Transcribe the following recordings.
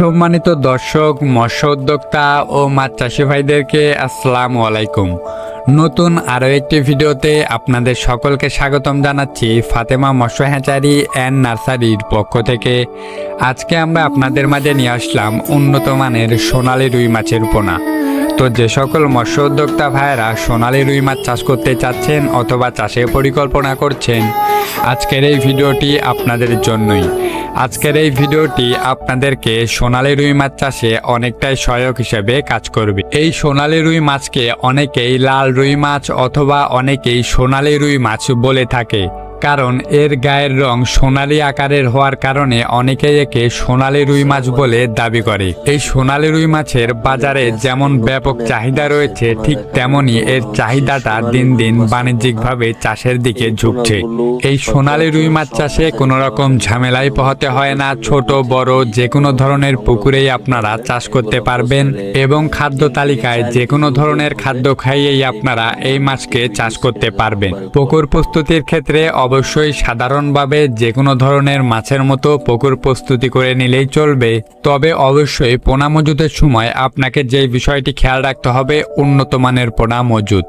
সম্মানিত দর্শক, মৎস্য উদ্যোক্তা ও মাছ চাষি ভাইদেরকে আসসালামু আলাইকুম। নতুন আরও একটি ভিডিওতে আপনাদের সকলকে স্বাগতম জানাচ্ছি ফাতেমা মৎস্য হ্যাচারি অ্যান্ড নার্সারির পক্ষ থেকে। আজকে আমরা আপনাদের মাঝে নিয়ে আসলাম উন্নত মানের সোনালি রুই মাছের পোনা। তো যে সকল মৎস্য উদ্যোক্তা ভাইয়েরা সোনালি রুই মাছ চাষ করতে চাচ্ছেন অথবা চাষের পরিকল্পনা করছেন, আজকের এই ভিডিওটি আপনাদের জন্যই। আজকের এই ভিডিওটি আপনাদেরকে সোনালি রুই মাছ চাষে অনেকটাই সহায়ক হিসেবে কাজ করবে। এই সোনালি রুই মাছকে অনেকেই লাল রুই মাছ অথবা অনেকেই সোনালি রুই মাছ বলে থাকে। কারণ এর গায়ের রং সোনালী আকারের হওয়ার কারণে অনেকেই একে সোনালি রুই মাছ বলে দাবি করে। এই সোনালি রুই মাছের বাজারে যেমন ব্যাপক চাহিদা রয়েছে, ঠিক তেমনি এর চাহিদাটা দিন দিন বাণিজ্যিকভাবে চাষের দিকে ঝুঁকছে। এই সোনালি রুই মাছ চাষে কোনো রকম ঝামেলায় পোহাতে হয় না। ছোট, বড় যে কোনো ধরনের পুকুরেই আপনারা চাষ করতে পারবেন এবং খাদ্য তালিকায় যে কোনো ধরনের খাদ্য খাইয়েই আপনারা এই মাছকে চাষ করতে পারবেন। পুকুর প্রস্তুতির ক্ষেত্রে অবশ্যই সাধারণভাবে যে কোনো ধরনের মাছের মতো পুকুর প্রস্তুতি করে নিলেই চলবে। তবে অবশ্যই পোনা মজুদের সময় আপনাকে যে বিষয়টি খেয়াল রাখতে হবে, উন্নত মানের পোনা মজুদ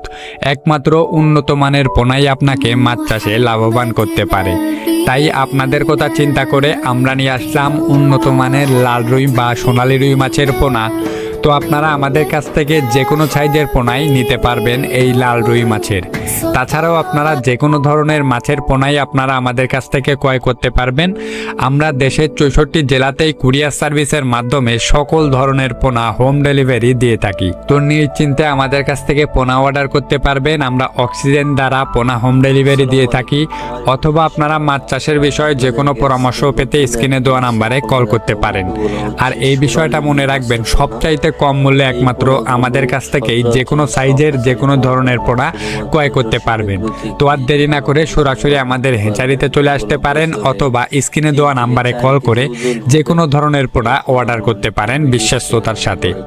একমাত্র উন্নত মানের পোনাই আপনাকে মাছ চাষে লাভবান করতে পারে। তাই আপনাদের কথা চিন্তা করে আমরা নিয়ে আসলাম উন্নত মানের লাল রুই বা সোনালি রুই মাছের পোনা। তো আপনারা আমাদের কাছ থেকে যে কোনো সাইজের পোনাই নিতে পারবেন এই লাল রুই মাছের। তাছাড়াও আপনারা যে কোনো ধরনের মাছের পোনাই আপনারা আমাদের কাছ থেকে ক্রয় করতে পারবেন। আমরা দেশের চৌষট্টি জেলাতেই কুরিয়ার সার্ভিসের মাধ্যমে সকল ধরনের পোনা হোম ডেলিভারি দিয়ে থাকি। তো নিশ্চিন্তে আমাদের কাছ থেকে পোনা অর্ডার করতে পারবেন। আমরা অক্সিজেন দ্বারা পোনা হোম ডেলিভারি দিয়ে থাকি। অথবা আপনারা মাছ চাষের বিষয়ে যে কোনো পরামর্শ পেতে স্ক্রিনে দেওয়া নাম্বারে কল করতে পারেন। আর এই বিষয়টা মনে রাখবেন, সবচাইতে কম মূল্যে একমাত্র আমাদের কাছ থেকেই যে কোনো সাইজের যে কোনো ধরনের পোনা ক্রয় করতে পারবেন। তো আর দেরি না করে সরাসরি আমাদের হেঁচারিতে চলে আসতে পারেন অথবা স্ক্রিনে দেওয়া নাম্বারে কল করে যে কোনো ধরনের পোড়া অর্ডার করতে পারেন বিশ্বস্ততার সাথে।